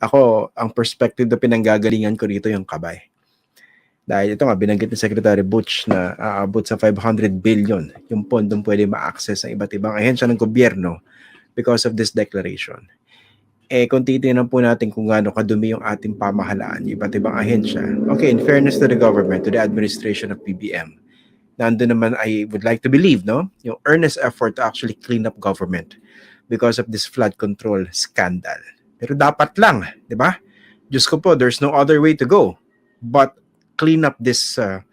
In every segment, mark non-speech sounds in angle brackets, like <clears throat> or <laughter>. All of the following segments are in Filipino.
ako, ang perspective na pinanggagalingan ko dito yung kabay. Dahil ito nga, binanggit ni Secretary Butch na aabot sa 500 billion yung pondong pwede ma-access ng iba't ibang ahensya ng gobyerno because of this declaration. Eh, kung titingnan po natin kung gaano kadumi yung ating pamahalaan, iba't ibang ahensya. Okay, in fairness to the government, to the administration of PBM, nandun naman I would like to believe, no? Yung earnest effort to actually clean up government because of this flood control scandal. Pero dapat lang, di ba? Diyos ko po, there's no other way to go but clean up this uh,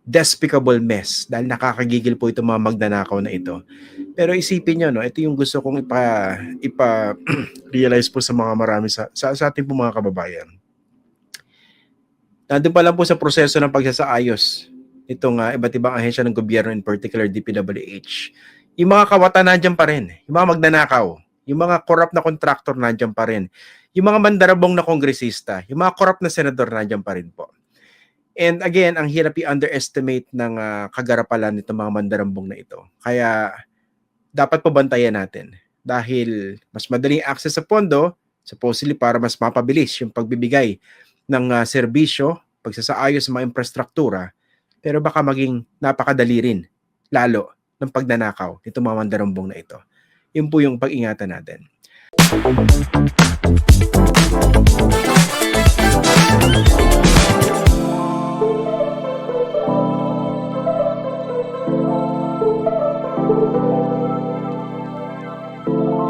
despicable mess dahil nakakagigil po itong mga magnanakaw na ito. Pero isipin nyo, no, ito yung gusto kong ipa, ipa <clears throat> realize po sa mga marami sa, sa, sa ating po mga kababayan. Nandun pa lang po sa proseso ng pagsasaayos itong uh, iba't ibang ahensya ng gobyerno, in particular DPWH. Yung mga kawatan nandiyan pa rin. Yung mga magnanakaw. Yung mga corrupt na contractor nandiyan pa rin. Yung mga mandarabong na kongresista. Yung mga corrupt na senador nandiyan pa rin po. And again, ang hirap i-underestimate ng uh, kagarapalan nitong mga mandarambong na ito. Kaya dapat pabantayan natin dahil mas madaling access sa pondo, supposedly para mas mapabilis yung pagbibigay ng uh, serbisyo, pagsasaayos sa mga infrastruktura, pero baka maging napakadali rin, lalo ng pagnanakaw nitong mga mandarambong na ito. Yun po yung pag-ingatan natin.